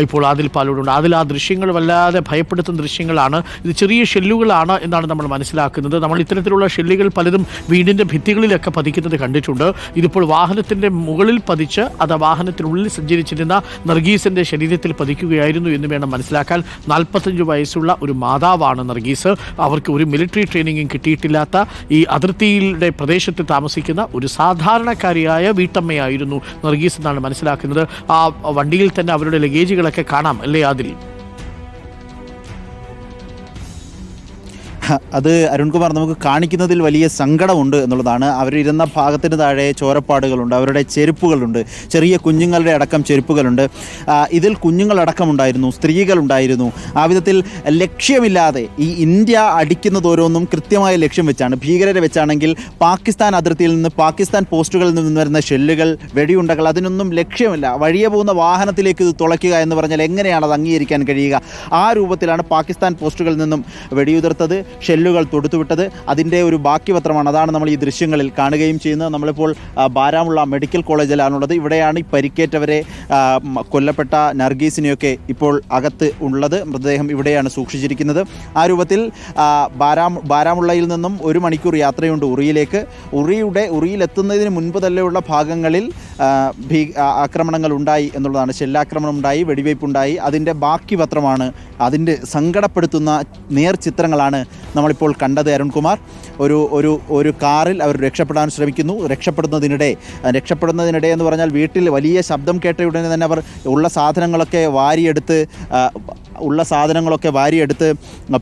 ഇപ്പോൾ ആദിൽ പലരുണ്ട്. അതിൽ ആ ദൃശ്യങ്ങൾ വല്ലാതെ ഭയപ്പെടുത്തുന്ന ദൃശ്യങ്ങളാണ്. ഇത് ചെറിയ ഷെല്ലുകളാണ് എന്നാണ് നമ്മൾ മനസ്സിലാക്കുന്നത്. നമ്മൾ ഇത്തരത്തിലുള്ള ഷെല്ലുകൾ പലതും വീടിന്റെ ഭിത്തികളിലൊക്കെ പതിക്കുന്നത് കണ്ടിട്ടുണ്ട്. ഇതിപ്പോൾ വാഹനത്തിന്റെ മുകളിൽ പതിച്ച് അത് വാഹനത്തിനുള്ളിൽ സഞ്ചരിച്ചിരുന്ന നർഗീസിന്റെ ശരീരത്തിൽ പതിക്കുകയായിരുന്നു എന്ന് വേണം മനസ്സിലാക്കാൻ. നാൽപ്പത്തഞ്ച് വയസ്സുള്ള ഒരു മാതാവാണ് നർഗീസ്. അവർക്ക് ഒരു മിലിറ്ററി ട്രെയിനിങ്ങും കിട്ടിയിട്ടില്ലാത്ത ഈ അതിർത്തിയുടെ പ്രദേശത്ത് താമസിക്കുന്ന ഒരു സാധാരണക്കാരിയായ വീട്ടമ്മയായിരുന്നു നർഗീസ് എന്നാണ് മനസ്സിലാക്കുന്നത്. ആ വണ്ടിയിൽ തന്നെ അവരുടെ കാണാം അല്ലേ അതിൽ അത് അരുൺകുമാർ നമുക്ക് കാണിക്കുന്നതിൽ വലിയ സങ്കടമുണ്ട് എന്നുള്ളതാണ്. അവരിരുന്ന ഭാഗത്തിന് താഴെ ചോരപ്പാടുകളുണ്ട് അവരുടെ ചെരുപ്പുകളുണ്ട് ചെറിയ കുഞ്ഞുങ്ങളുടെ അടക്കം ചെരുപ്പുകളുണ്ട്. ഇതിൽ കുഞ്ഞുങ്ങളടക്കമുണ്ടായിരുന്നു സ്ത്രീകളുണ്ടായിരുന്നു. ആ വിധത്തിൽ ലക്ഷ്യമില്ലാതെ ഈ ഇന്ത്യ അടിക്കുന്നത് ഓരോന്നും കൃത്യമായ ലക്ഷ്യം വെച്ചാണ്. ഭീകരരെ വെച്ചാണെങ്കിൽ പാകിസ്ഥാൻ അതിർത്തിയിൽ നിന്ന് പാകിസ്ഥാൻ പോസ്റ്റുകളിൽ നിന്ന് വരുന്ന ഷെല്ലുകൾ വെടിയുണ്ടകൾ അതിനൊന്നും ലക്ഷ്യമില്ല. വഴിയെ പോകുന്ന വാഹനത്തിലേക്ക് ഇത് തുളയ്ക്കുക എന്ന് പറഞ്ഞാൽ എങ്ങനെയാണ് അത് അംഗീകരിക്കാൻ കഴിയുക? ആ രൂപത്തിലാണ് പാകിസ്ഥാൻ പോസ്റ്റുകളിൽ നിന്നും വെടിയുതിർത്തത്. ഷെല്ലുകൾ തൊടുത്തുവിട്ടത് അതിന്റെ ഒരു ബാക്കി പത്രമാണ് അതാണ് നമ്മൾ ഈ ദൃശ്യങ്ങളിൽ കാണുകയും ചെയ്യുന്നത്. നമ്മളിപ്പോൾ ബാരാമുള്ള മെഡിക്കൽ കോളേജിലാണുള്ളത്. ഇവിടെയാണ് ഈ പരിക്കേറ്റവരെ കൊല്ലപ്പെട്ട നർഗീസിനെയൊക്കെ ഇപ്പോൾ അകത്ത് ഉള്ളത്. മൃതദേഹം ഇവിടെയാണ് സൂക്ഷിച്ചിരിക്കുന്നത്. ആ രൂപത്തിൽ ബാരാ ബാരാം ബാരാമുള്ളയിൽ നിന്നും ഒരു മണിക്കൂർ യാത്രയുണ്ട് ഉറിയിലേക്ക്. ഉറിയുടെ ഉറിയിലെത്തുന്നതിന് മുൻപ് തന്നെയുള്ള ഭാഗങ്ങളിൽ ഭീ ആക്രമണങ്ങൾ ഉണ്ടായി എന്നുള്ളതാണ്. ഷെല്ലാക്രമണം ഉണ്ടായി വെടിവയ്പ്പുണ്ടായി അതിന്റെ ബാക്കി പത്രമാണ് അതിന്റെ സങ്കടപ്പെടുത്തുന്ന നേർ ചിത്രങ്ങളാണ് നമ്മളിപ്പോൾ കണ്ടത് അരുൺകുമാർ. ഒരു ഒരു ഒരു കാറിൽ അവർ രക്ഷപ്പെടാൻ ശ്രമിക്കുന്നു. രക്ഷപ്പെടുന്നതിനിടെ രക്ഷപ്പെടുന്നതിനിടെ എന്ന് പറഞ്ഞാൽ വീട്ടിൽ വലിയ ശബ്ദം കേട്ട ഉടനെ തന്നെ അവർ ഉള്ള സാധനങ്ങളൊക്കെ വാരിയെടുത്ത് ഉള്ള സാധനങ്ങളൊക്കെ വാരിയെടുത്ത്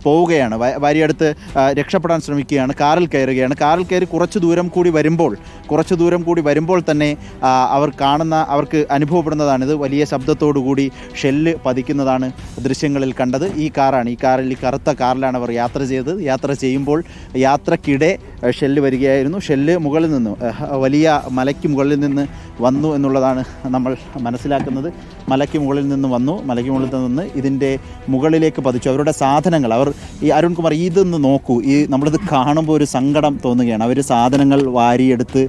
പോവുകയാണ്. വാരിയെടുത്ത് രക്ഷപ്പെടാൻ ശ്രമിക്കുകയാണ്. കാറിൽ കയറുകയാണ്. കാറിൽ കയറി കുറച്ച് ദൂരം കൂടി വരുമ്പോൾ കുറച്ച് ദൂരം കൂടി വരുമ്പോൾ തന്നെ അവർ കാണുന്ന അവർക്ക് അനുഭവപ്പെടുന്നതാണിത് വലിയ ശബ്ദത്തോടു കൂടി ഷെല്ല് പതിക്കുന്നതാണ് ദൃശ്യങ്ങളിൽ കണ്ടത്. ഈ കാറാണ് ഈ കാറിൽ ഈ കറുത്ത കാറിലാണ് അവർ യാത്ര ചെയ്തത്. യാത്ര ചെയ്യുമ്പോൾ യാത്രക്കിടെ ഷെല്ല് വരികയായിരുന്നു. ഷെല്ല് മുകളിൽ നിന്ന് വലിയ മലയ്ക്ക് മുകളിൽ നിന്ന് വന്നു എന്നുള്ളതാണ് നമ്മൾ മനസ്സിലാക്കുന്നത്. മലയ്ക്ക് മുകളിൽ നിന്ന് വന്നു. മലയ്ക്ക് മുകളിൽ നിന്ന് ഇതിന്റെ മുകളിലേക്ക് പതിച്ചു. അവരുടെ സാധനങ്ങൾ. അവർ ഈ അരുൺകുമാർ ഇതൊന്ന് നോക്കൂ. ഈ നമ്മളിത് കാണുമ്പോൾ ഒരു സങ്കടം തോന്നുകയാണ്. അവർ സാധനങ്ങൾ വാരിയെടുത്ത്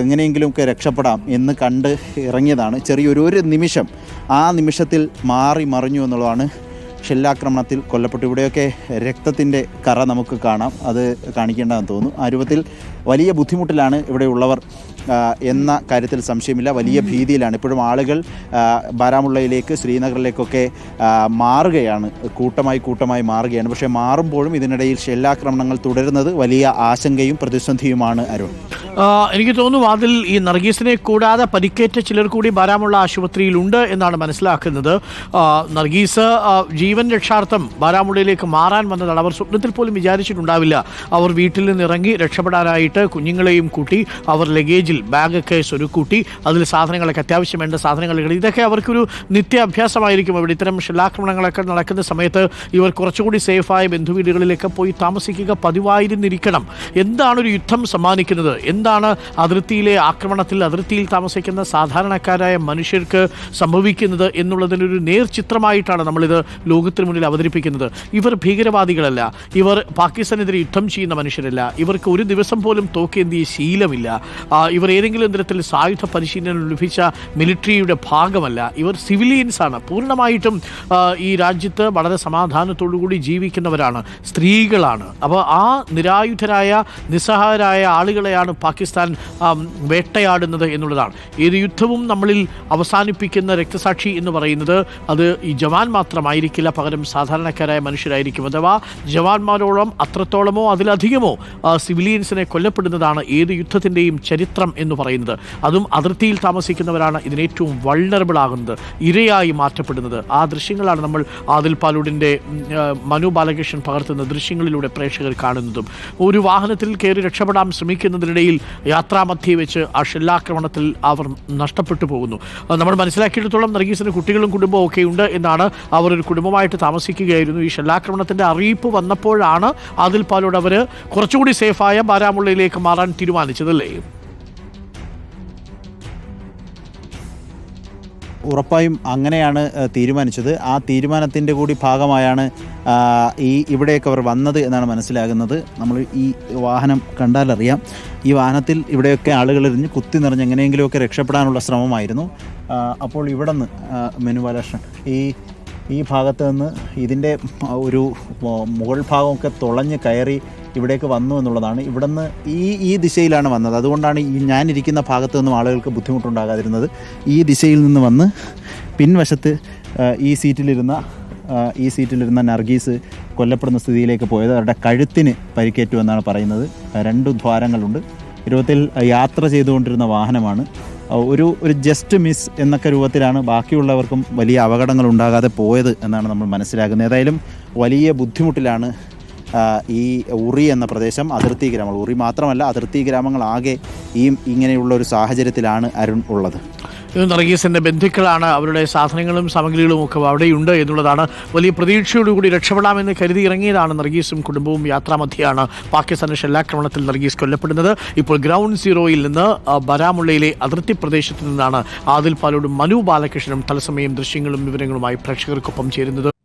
എങ്ങനെയെങ്കിലുമൊക്കെ രക്ഷപ്പെടാം എന്ന് കണ്ട് ഇറങ്ങിയതാണ്. ചെറിയൊരു ഒരു നിമിഷം. ആ നിമിഷത്തിൽ മാറി മറിഞ്ഞു എന്നുള്ളതാണ് ഷെല്ലാക്രമണത്തിൽ കൊല്ലപ്പെട്ടു. ഇവിടെയൊക്കെ രക്തത്തിന്റെ കറ നമുക്ക് കാണാം. അത് കാണിക്കേണ്ടതെന്ന് തോന്നുന്നു. ആ രൂപത്തിൽ വലിയ ബുദ്ധിമുട്ടിലാണ് ഇവിടെയുള്ളവർ എന്ന കാര്യത്തിൽ സംശയമില്ല. വലിയ ഭീതിയിലാണ്. ഇപ്പോഴും ആളുകൾ ബാരാമുള്ളയിലേക്ക് ശ്രീനഗറിലേക്കൊക്കെ മാറുകയാണ്. കൂട്ടമായി കൂട്ടമായി മാറുകയാണ്. പക്ഷേ മാറുമ്പോഴും ഇതിനിടയിൽ ഷെല്ലാക്രമണങ്ങൾ തുടരുന്നത് വലിയ ആശങ്കയും പ്രതിസന്ധിയുമാണ് അരുൺ. എനിക്ക് തോന്നുന്നു അതിൽ ഈ നർഗീസിനെ കൂടാതെ പരിക്കേറ്റ ചിലർ കൂടി ബാരാമുള്ള ആശുപത്രിയിലുണ്ട് എന്നാണ് മനസ്സിലാക്കുന്നത്. നർഗീസ് ജീവൻ രക്ഷാർത്ഥം ബാരാമുള്ളയിലേക്ക് മാറാൻ വന്നതാണ്. അവർ സ്വപ്നത്തിൽ പോലും വിചാരിച്ചിട്ടുണ്ടാവില്ല. അവർ വീട്ടിൽ നിന്ന് ഇറങ്ങി രക്ഷപ്പെടാനായിട്ട് കുഞ്ഞുങ്ങളെയും കൂട്ടി അവർ ലഗേജിൽ ബാഗൊക്കെ സ്വരുക്കൂട്ടി അതിൽ സാധനങ്ങളൊക്കെ അത്യാവശ്യം വേണ്ട സാധനങ്ങൾ ഇതൊക്കെ അവർക്കൊരു നിത്യ അഭ്യാസമായിരിക്കും അവിടെ ഇത്തരം ഷെല്ലാക്രമണങ്ങളൊക്കെ നടക്കുന്ന സമയത്ത് ഇവർ കുറച്ചുകൂടി സേഫായ ബന്ധുവീടുകളിലൊക്കെ പോയി താമസിക്കുക പതിവായിരുന്നിരിക്കണം. എന്താണ് ഒരു യുദ്ധം സമ്മാനിക്കുന്നത്? എന്താണ് അതിർത്തിയിലെ ആക്രമണത്തിൽ അതിർത്തിയിൽ താമസിക്കുന്ന സാധാരണക്കാരായ മനുഷ്യർക്ക് സംഭവിക്കുന്നത് എന്നുള്ളതിനൊരു നേർചിത്രമായിട്ടാണ് നമ്മളിത് ലോകത്തിന് മുന്നിൽ അവതരിപ്പിക്കുന്നത്. ഇവർ ഭീകരവാദികളല്ല. ഇവർ പാകിസ്ഥാനെതിരെ യുദ്ധം ചെയ്യുന്ന മനുഷ്യരല്ല. ഇവർക്ക് ഒരു ദിവസം പോലും തോക്കേന്തിയ ശീലമില്ല. ഇവർ ഏതെങ്കിലും തരത്തിൽ സായുധ പരിശീലനം ലഭിച്ച മിലിറ്ററിയുടെ ഭാഗമല്ല. ഇവർ സിവിലിയൻസ് ആണ്. പൂർണമായിട്ടും ഈ രാജ്യത്ത് വളരെ സമാധാനത്തോടുകൂടി ജീവിക്കുന്നവരാണ്. സ്ത്രീകളാണ്. അപ്പോൾ ആ നിരായുധരായ നിസ്സഹായരായ ആളുകളെയാണ് ആം, വേട്ടയാടുന്നത് എന്നുള്ളതാണ്. ഏത് യുദ്ധവും നമ്മളിൽ അവസാനിപ്പിക്കുന്ന രക്തസാക്ഷി എന്ന് പറയുന്നത് അത് ഈ ജവാൻ മാത്രമായിരിക്കില്ല പകരം സാധാരണക്കാരായ മനുഷ്യരായിരിക്കും. അഥവാ ജവാന്മാരോളം അത്രത്തോളമോ അതിലധികമോ സിവിലിയൻസിനെ കൊല്ലപ്പെടുന്നതാണ് ഏത് യുദ്ധത്തിന്റെയും ചരിത്രം എന്ന് പറയുന്നത്. അതും അതിർത്തിയിൽ താമസിക്കുന്നവരാണ് ഇതിനേറ്റവും വൾണറബിൾ ആകുന്നത് ഇരയായി മാറ്റപ്പെടുന്നത്. ആ ദൃശ്യങ്ങളാണ് നമ്മൾ ആദിൽ പാലൂടിന്റെ മനു ബാലകൃഷ്ണൻ പകർത്തുന്ന ദൃശ്യങ്ങളിലൂടെ പ്രേക്ഷകർ കാണുന്നതും. ഒരു വാഹനത്തിൽ കയറി രക്ഷപ്പെടാൻ ശ്രമിക്കുന്നതിനിടയിൽ യാത്രാമധ്യേ വെച്ച് ആ ഷെല്ലാക്രമണത്തിൽ അവർ നഷ്ടപ്പെട്ടു പോകുന്നു. നമ്മൾ മനസ്സിലാക്കിയിടത്തോളം നർഗീസിന് കുട്ടികളും കുടുംബവും ഒക്കെ ഉണ്ട് എന്നാണ് അവർ ഒരു കുടുംബമായിട്ട് താമസിക്കുകയായിരുന്നു. ഈ ഷെല്ലാക്രമണത്തിന്റെ അറിയിപ്പ് വന്നപ്പോഴാണ് ആദിൽ പാലോട് അവർ കുറച്ചുകൂടി സേഫായ ബാരാമുള്ളയിലേക്ക് മാറാൻ തീരുമാനിച്ചതല്ലേ? ഉറപ്പായും അങ്ങനെയാണ് തീരുമാനിച്ചത്. ആ തീരുമാനത്തിന്റെ കൂടി ഭാഗമായാണ് ഈ ഇവിടെയൊക്കെ അവർ വന്നത് എന്നാണ് മനസ്സിലാകുന്നത്. നമ്മൾ ഈ വാഹനം കണ്ടാലറിയാം ഈ വാഹനത്തിൽ ഇവിടെയൊക്കെ ആളുകൾ എറിഞ്ഞ് കുത്തി നിറഞ്ഞ് എങ്ങനെയെങ്കിലുമൊക്കെ രക്ഷപ്പെടാനുള്ള ശ്രമമായിരുന്നു. അപ്പോൾ ഇവിടെ നിന്ന് മെനു ബാലകൃഷ്ണൻ ഈ ഈ ഭാഗത്ത് നിന്ന് ഇതിന്റെ ഒരു മുകൾ ഭാഗമൊക്കെ തുളഞ്ഞ് കയറി ഇവിടേക്ക് വന്നു എന്നുള്ളതാണ്. ഇവിടുന്ന് ഈ ഈ ദിശയിലാണ് വന്നത്. അതുകൊണ്ടാണ് ഈ ഞാനിരിക്കുന്ന ഭാഗത്തു നിന്നും ആളുകൾക്ക് ബുദ്ധിമുട്ടുണ്ടാകാതിരുന്നത്. ഈ ദിശയിൽ നിന്ന് വന്ന് പിൻവശത്ത് ഈ സീറ്റിലിരുന്ന ഈ സീറ്റിലിരുന്ന നർഗീസ് കൊല്ലപ്പെടുന്ന സ്ഥിതിയിലേക്ക് പോയത്. അവരുടെ കഴുത്തിന് പരിക്കേറ്റു എന്നാണ് പറയുന്നത്. രണ്ട് ദ്വാരങ്ങളുണ്ട്. രൂപത്തിൽ യാത്ര ചെയ്തുകൊണ്ടിരുന്ന വാഹനമാണ്. ഒരു ഒരു ജസ്റ്റ് മിസ് എന്നൊക്കെ രൂപത്തിലാണ് ബാക്കിയുള്ളവർക്കും വലിയ അപകടങ്ങൾ ഉണ്ടാകാതെ പോയത് എന്നാണ് നമ്മൾ മനസ്സിലാക്കുന്നത്. ഏതായാലും വലിയ ബുദ്ധിമുട്ടിലാണ് ഈ ഉറി എന്ന പ്രദേശം അതിർത്തി ഗ്രാമങ്ങൾ. ഉറി മാത്രമല്ല അതിർത്തി ഗ്രാമങ്ങളാകെ ഈ ഇങ്ങനെയുള്ള ഒരു സാഹചര്യത്തിലാണ് അരുൺ ഉള്ളത്. ഇത് നർഗീസിന്റെ ബന്ധുക്കളാണ്. അവരുടെ സാധനങ്ങളും സാമഗ്രികളും ഒക്കെ അവിടെയുണ്ട് എന്നുള്ളതാണ് വലിയ പ്രതീക്ഷയോടുകൂടി രക്ഷപ്പെടാമെന്ന് കരുതി ഇറങ്ങിയതാണ് നർഗീസും കുടുംബവും യാത്രാമധ്യയാണ് പാകിസ്ഥാന്റെ ഷെല്ലാക്രമണത്തിൽ നർഗീസ് കൊല്ലപ്പെടുന്നത്. ഇപ്പോൾ ഗ്രൗണ്ട് സീറോയിൽ നിന്ന് ബരാമുള്ളയിലെ അതിർത്തി പ്രദേശത്ത് നിന്നാണ് ആദിൽ പാലോടും മനു ബാലകൃഷ്ണനും തത്സമയം ദൃശ്യങ്ങളും വിവരങ്ങളുമായി പ്രേക്ഷകർക്കൊപ്പം ചേരുന്നത്.